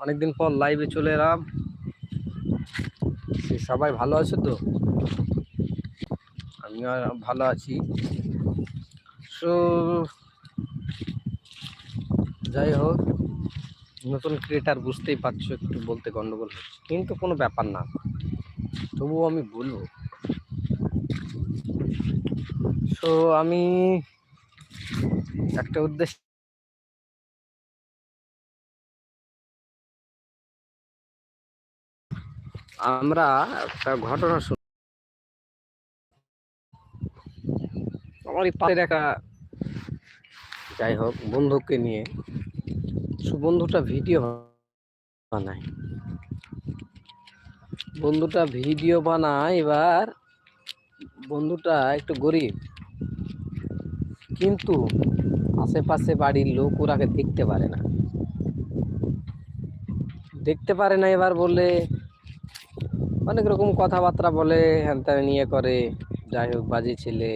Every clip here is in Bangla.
অনেকদিন পর লাইভে চলে এলাম। সবাই ভালো আছে তো? আমিও ভালো আছি। সো যাই হোক, নতুন ক্রিয়েটার বুঝতেই পারছ, একটু বলতে গন্ডগোল হচ্ছে। কিন্তু কোনো ব্যাপার না, তবুও আমি বলব। সো আমি একটা উদ্দেশ্য আমরা একটা ঘটনা শুন আমার পাশের একটা যাই হোক, বন্ধুকে নিয়ে। বন্ধুটা ভিডিও বানায়। বন্ধুটা ভিডিও বানায়, এবার বন্ধুটা একটু গরিব। কিন্তু আশেপাশে বাড়ির লোক ওরাকে দেখতে পারে না। দেখতে পারে না, এবার বলে অনেক রকম কথাবার্তা বলে হ্যান নিয়ে করে, যাই হোক, বাজে ছেলে।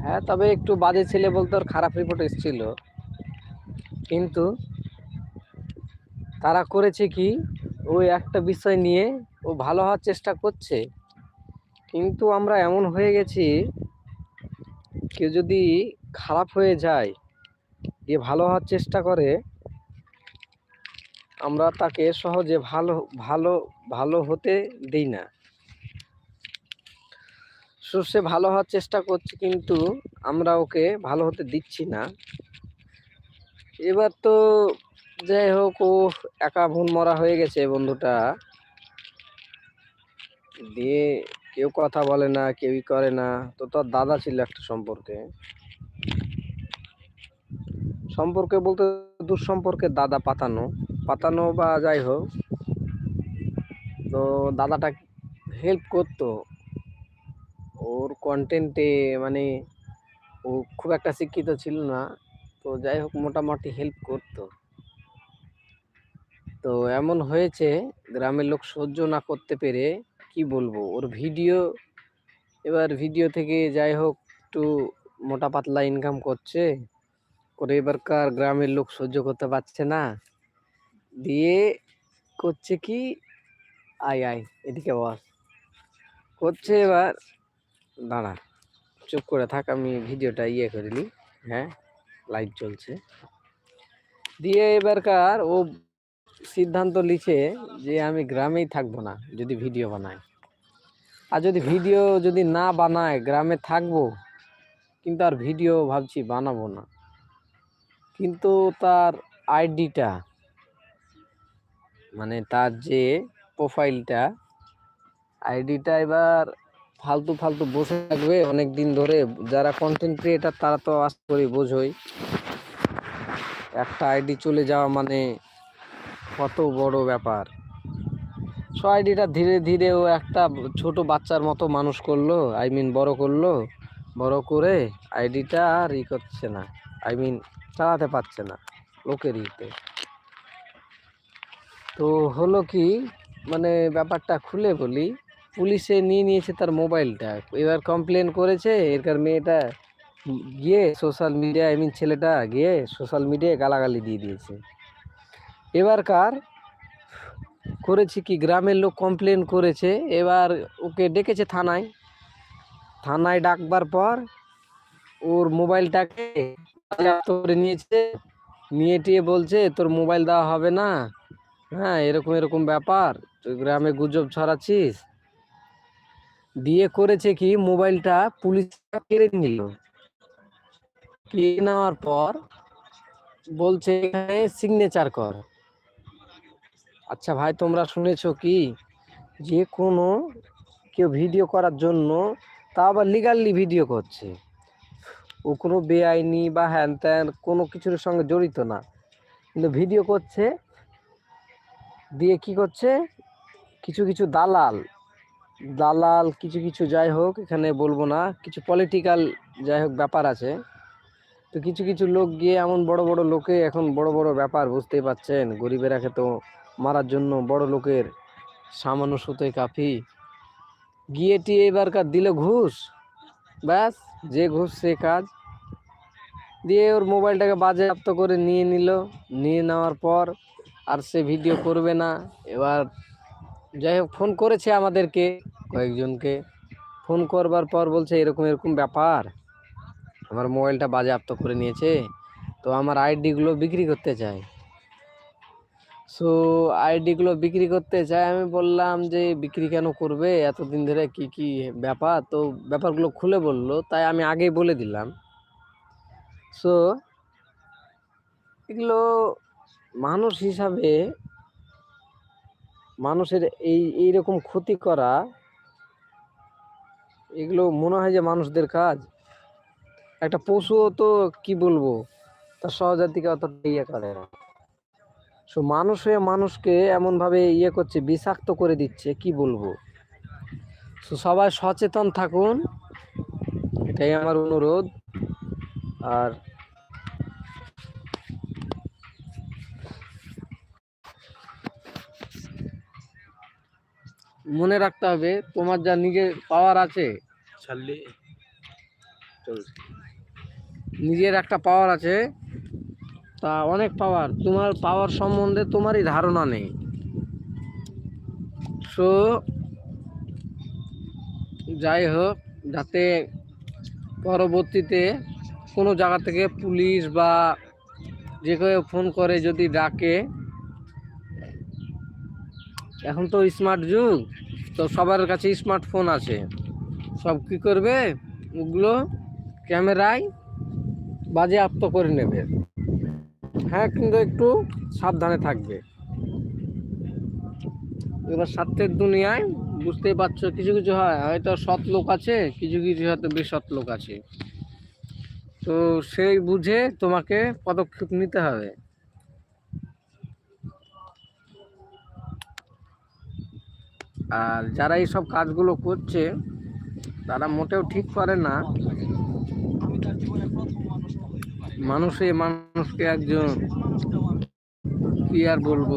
হ্যাঁ তবে একটু বাজে ছেলে বলতে ওর খারাপ রিপোর্ট এসেছিল। কিন্তু তারা করেছে কি ওই একটা বিষয় নিয়ে ও ভালো হওয়ার চেষ্টা করছে। কিন্তু আমরা এমন হয়ে গেছি, কেউ যদি খারাপ হয়ে যায় দিয়ে ভালো হওয়ার চেষ্টা করে আমরা তাকে সহজে ভালো ভালো ভালো হতে দিই না। সো ভালো হওয়ার চেষ্টা করছে কিন্তু আমরা ওকে ভালো হতে দিচ্ছি না। এবার তো যাই হোক, ও একা ভুন মরা হয়ে গেছে বন্ধুটা। দিয়ে কেউ কথা বলে না, কেউই করে না। তো তোর দাদা ছিল একটা সম্পর্কে। সম্পর্কে বলতে দুঃসম্পর্কে দাদা পাতানো। পাতানো বা যাই হোক, তো দাদাটা হেল্প করতো। ওর কন্টেন্টে মানে ও খুব একটা শিক্ষিত ছিল না, তো যাই হোক মোটামুটি হেল্প করতো। তো এমন হয়েছে, গ্রামের লোক সহ্য না করতে পেরে কি বলব, ওর ভিডিও এবার ভিডিও থেকে যাই হোক একটু মোটা পাতলা ইনকাম করছে, করে এবারকার গ্রামের লোক সহ্য করতে পারছে না। দিয়ে করছে কি? আই আই এদিকে বস। করছে এবার, দাঁড়া, চুপ করে থাক, আমি ভিডিওটা ইয়ে করে নিই হ্যাঁ লাইভ চলছে। দিয়ে এবারকার ও সিদ্ধান্ত লিছে যে আমি গ্রামেই থাকব না, যদি ভিডিও বানাই আর যদি ভিডিও যদি না বানায়, গ্রামে থাকব, কিন্তু আর ভিডিও ভাবছি বানাবো না। কিন্তু তার আইডিটা মানে তার যে প্রোফাইলটা আইডিটা এবার ফালতু ফালতু বসে থাকবে অনেক দিন ধরে। যারা কন্টেন্ট ক্রিয়েটার তারা তো আশা করি বোঝোই। একটা আইডি চলে যাওয়া মানে কত বড় ব্যাপার। সো আইডিটা ধীরে ধীরে ও একটা ছোট বাচ্চার মতো মানুষ করল আই মিন বড় করল, বড় করে আইডিটা আর ই করছে না। আই মিন চালাতে পারছে না লোকের ইতে। তো হলো কি মানে ব্যাপারটা খুলে বলি, পুলিশে নিয়ে নিয়েছে তার মোবাইলটা। এবার কমপ্লেন করেছে, এরকার মেয়েটা গিয়ে সোশ্যাল মিডিয়া আই মিন ছেলেটা গিয়ে সোশ্যাল মিডিয়ায় গালাগালি দিয়ে দিয়েছে। এবারকার করেছে কি, গ্রামের লোক কমপ্লেন করেছে, এবার ওকে ডেকেছে থানায়। থানায় ডাকবার পর ওর মোবাইলটাকে করে নিয়েছে, নিয়ে টিয়ে বলছে, তোর মোবাইল দেওয়া হবে না হ্যাঁ এরকম এরকম ব্যাপার। তুই গ্রামে গুজব ছড়াচ্ছিস? দিয়ে করেছে কি? মোবাইলটা পুলিশ কেড়ে নিল। কেড়ে নেওয়ার পর বলছে, এখানে সিগনেচার কর। আচ্ছা ভাই, তোমরা শুনেছো কি? যে কোনো কেউ ভিডিও করার জন্য তা আবার লিগালি ভিডিও করছে। ও কোনো বেআইনি বা হ্যান ত্যান কোনো কিছুর সঙ্গে জড়িত না। কিন্তু ভিডিও করছে দিয়ে কি করছে? কিছু কিছু দালাল। দালাল কিছু কিছু যাই হোক, এখানে বলব না, কিছু পলিটিক্যাল যাই হোক ব্যাপার আছে। তো কিছু কিছু লোক গিয়ে এমন বড় বড় লোকে এখন বড় বড় ব্যাপার, বুঝতেই পাচ্ছেন গরিবেরাকে তো মারার জন্য বড় লোকের সামান্য সুতোয় কাফি। গিয়ে টিয়ে এবারকার দিল ঘুষ। ব্যাস, যে ঘুষ, সে কাজ। দিয়ে ওর মোবাইলটাকে বাজেয়াপ্ত করে নিয়ে নিল। নিয়ে নেওয়ার পর আর সে ভিডিও করবে না। এবার যাই হোক, ফোন করেছে আমাদেরকে কয়েকজনকে। ফোন করবার পর বলছে, এরকম এরকম ব্যাপার। আমার মোবাইলটা বাজেয়াপ্ত করে নিয়েছে। তো আমার আইডিগুলো বিক্রি করতে চাই সো আইডিগুলো বিক্রি করতে চাই আমি বললাম যে, বিক্রি কেন করবে? এতদিন ধরে কি কি ব্যাপার? তো ব্যাপারগুলো খুলে বলল। তাই আমি আগেই বলে দিলাম। সো এগুলো মানুষ হিসাবে মানুষের এই, এইরকম ক্ষতি করা, এগুলো মনে হয় যে মানুষদের কাজ। একটা পশুও তো কি বলব, তার সহজাতিকে অত ইয়ে করে না। সো মানুষ হয়ে মানুষকে এমনভাবে ইয়ে করছে, বিষাক্ত করে দিচ্ছে, কি বলব? সো সবাই সচেতন থাকুন, এটাই আমার অনুরোধ। আর মনে রাখতে হবে তোমার যা নিজের পাওয়ার আছে। নিজের একটা পাওয়ার আছে তা অনেক পাওয়ার তোমার পাওয়ার সম্বন্ধে তোমারই ধারণা নেই। সো যাই হোক যাতে পরবর্তীতে কোনো জায়গা থেকে পুলিশ বা যে কেউ ফোন করে যদি ডাকে এখন তো স্মার্ট যুগ, তো সবার কাছে স্মার্টফোন আছে। সব কি করবে? ওগুলো ক্যামেরায় বাজেয়াপ্ত করে নেবে। হ্যাঁ কিন্তু একটু সাবধানে থাকবে। এবার স্বার্থের দুনিয়ায় বুঝতেই পারছ, কিছু কিছু হয়, হয়তো সৎ লোক আছে, কিছু কিছু হয়তো বেসৎ লোক আছে। তো সেই বুঝে তোমাকে পদক্ষেপ নিতে হবে। আর যারা এইসব কাজগুলো করছে, তারা মোটেও ঠিক করে না। মানুষে মানুষকে একজন কি আর বলব,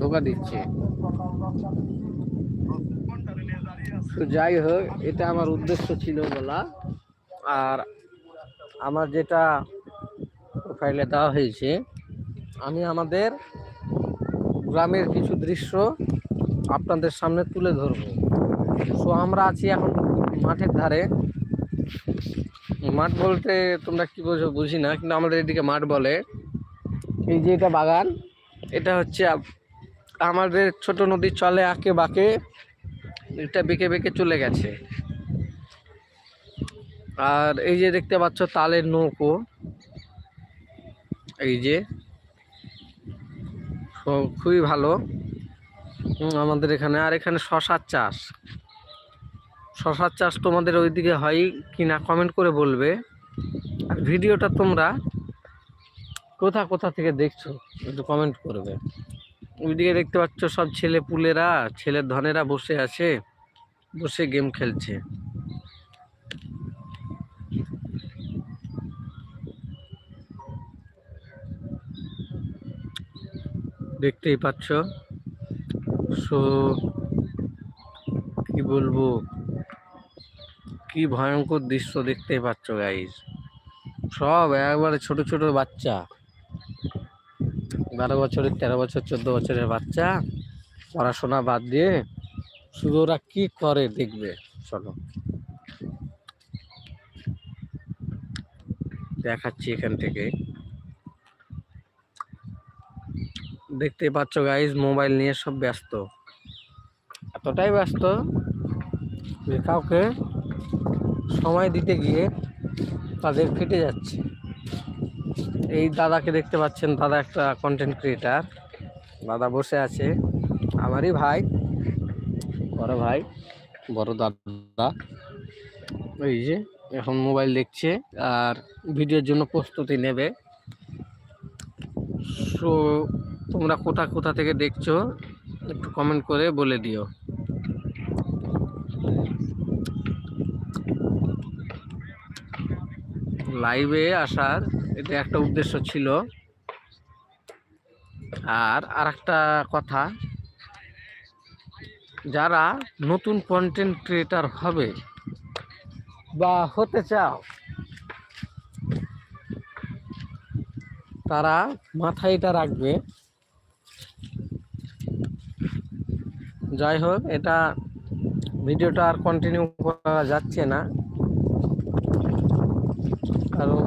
ধোকা দিচ্ছে। তো যাই হোক, এটা আমার উদ্দেশ্য ছিল বলা। আর আমার যেটা প্রোফাইলে দেওয়া হয়েছে, আমি আমাদের গ্রামের কিছু দৃশ্য আপনাদের সামনে তুলে ধরবো। সো আমরা আছি এখন মাঠের ধারে। মাঠ বলতে তোমরা কি বোঝো বুঝি না, কিন্তু আমাদের এদিকে মাঠ বলে। এই যে এটা বাগান, এটা হচ্ছে আমাদের ছোট নদী চলে আঁকে বাঁকে, এটা বেঁকে বেঁকে চলে গেছে। আর এই যে দেখতে পাচ্ছ তালের নৌকো। এই যে খুবই ভালো। আমাদের এখানে। আর এখানে শশার চাষ। শশার চাষ তোমাদের ওইদিকে হয় কি না কমেন্ট করে বলবে। আর ভিডিওটা তোমরা কোথা কোথা থেকে দেখছ একটু কমেন্ট করবে। ওইদিকে দেখতে পাচ্ছ সব ছেলে পুলেরা ছেলের ধনেরা বসে আছে, বসে গেম খেলছে। দেখতেই পাচ্ছ। সো, কি বলব? কি ভয়ঙ্কর দৃশ্য দেখতেই পাচ্ছ গাইজ সব একবারে ছোট ছোট বাচ্চা। বারো বছরের, তেরো বছর, চোদ্দ বছরের বাচ্চা। পড়াশোনা বাদ দিয়ে শুধু ওরা কি করে দেখবে? চলো। দেখাচ্ছি এখান থেকে। দেখতে পাচ্ছ গাইজ মোবাইল নিয়ে সব ব্যস্ত। এতটাই ব্যস্ত যে কাউকে সময় দিতে গিয়ে তাদের ফেটে যাচ্ছে। এই দাদাকে দেখতে পাচ্ছেন, দাদা একটা কন্টেন্ট ক্রিয়েটার দাদা বসে আছে, আমারই ভাই, বড় ভাই, বড় দাদা। এই যে, এখন মোবাইল দেখছে আর ভিডিওর জন্য প্রস্তুতি নেবে। সো তোমরা কোথা কোথা থেকে দেখছ, একটু কমেন্ট করে বলে দিও। লাইভে আসার এটা একটা উদ্দেশ্য ছিল। আর আর একটা কথা, যারা নতুন কন্টেন্ট ক্রিয়েটার হবে বা হতে চাও, তারা মাথায় এটা রাখবে। যাই হোক এটা ভিডিওটা আর কন্টিনিউ করা যাচ্ছে না। কারণ